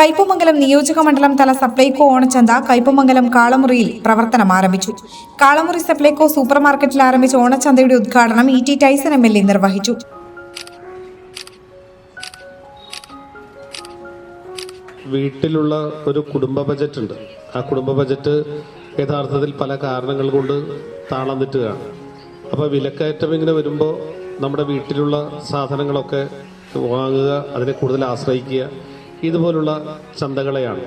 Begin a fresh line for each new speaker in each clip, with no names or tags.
കയ്പമംഗലം നിയോജകമണ്ഡലം തല സപ്ലൈകോ ഓണച്ചന്ത കയ്പമംഗലം കാളമുറിയിൽ പ്രവർത്തനം ആരംഭിച്ചു. കാളമുറി സപ്ലൈകോ സൂപ്പർ മാർക്കറ്റിൽ ആരംഭിച്ച ഓണച്ചന്തയുടെ ഉദ്ഘാടനം E T Tyson M L A നിർവഹിച്ചു.
വീട്ടിലുള്ള ഒരു കുടുംബ ബജറ്റ് ഉണ്ട്. ആ കുടുംബ ബജറ്റ് യഥാർത്ഥത്തിൽ പല കാരണങ്ങൾ കൊണ്ട് താളം തെറ്റുകയാണ്. അപ്പോൾ വിലക്കയറ്റം ഇങ്ങനെ വരുമ്പോൾ നമ്മുടെ വീട്ടിലുള്ള സാധനങ്ങളൊക്കെ വാങ്ങുക അതിനെ കൂടുതൽ ആശ്രയിക്കുക ഇതുപോലുള്ള ചന്തകളെയാണ്.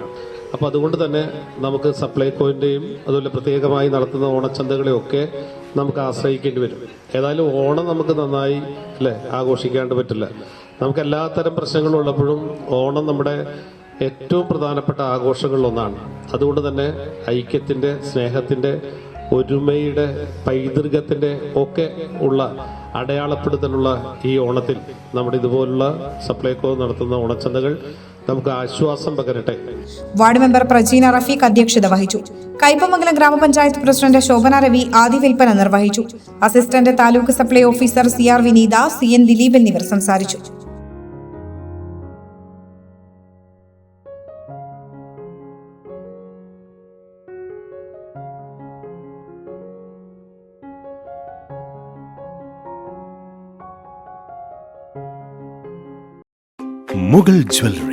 അപ്പോൾ അതുകൊണ്ട് തന്നെ നമുക്ക് സപ്ലൈ സപ്ലൈകോയിന്റെയും അതുപോലെ പ്രത്യേകമായി നടത്തുന്ന ഓണച്ചന്തകളെയൊക്കെ നമുക്ക് ആശ്രയിക്കേണ്ടി വരും. ഏതായാലും ഓണം നമുക്ക് നന്നായി അല്ലേ ആഘോഷിക്കാണ്ട് പറ്റില്ല. നമുക്ക് എല്ലാത്തരം പ്രശ്നങ്ങളും ഉള്ളപ്പോഴും ഓണം നമ്മുടെ ഏറ്റവും പ്രധാനപ്പെട്ട ആഘോഷങ്ങളിലൊന്നാണ്. അതുകൊണ്ട് തന്നെ ഐക്യത്തിന്റെ സ്നേഹത്തിന്റെ ഒരുമയുടെ പൈതൃകത്തിന്റെ ഒക്കെ ഉള്ള അടയാളപ്പെടുത്തലുള്ള ഈ ഓണത്തിൽ നമ്മുടെ ഇതുപോലുള്ള സപ്ലൈകോ നടത്തുന്ന ഓണച്ചന്തകൾ നമുക്ക് ആശ്വാസം പകരട്ടെ.
വാർഡ് മെമ്പർ പ്രജീന റഫീഖ് അധ്യക്ഷത വഹിച്ചു. കൈപ്പമംഗലം ഗ്രാമപഞ്ചായത്ത് പ്രസിഡന്റ് ശോഭന രവി ആദ്യ വിൽപ്പന നിർവഹിച്ചു. Assistant taluk supply officer C R Vineetha C N Dileep എന്നിവർ സംസാരിച്ചു.
മുഗൾ ജ്വല്ലറി.